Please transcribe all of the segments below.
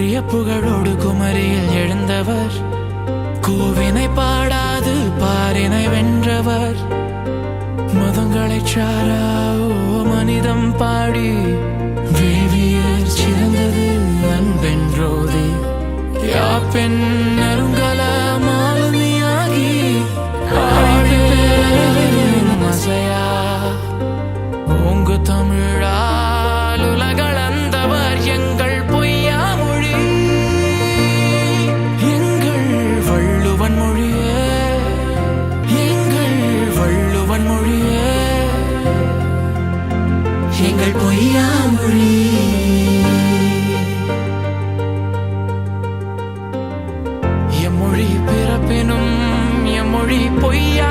குன்றிய புகழோடு குமரியில் எழுந்தவர். கூவினை பாடாது பாரினை வென்றவர். மதங்களை சாரா ஓ மனிதம் பாடி. வேவியர் சிறந்தது அன்பென்றோதி. யாப்பெண் எங்கள் பொய்யா மொழி எம்மொழி பிறப்பினும் எம்மொழி பொய்யா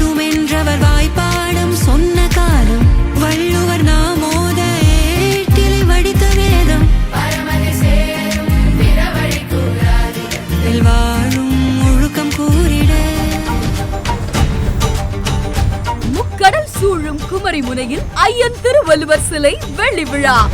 வலிமை வாய்ப்பாடும் சொன்ன காலம். வள்ளுவர் நாமோத ஏட்டிலை வடித்த வேதம். வாழும் ஒழுக்கம் கூறிட. முக்கடல் சூழும் குமரி முனையில் ஐயன் திருவள்ளுவர் சிலை வெள்ளி விழா.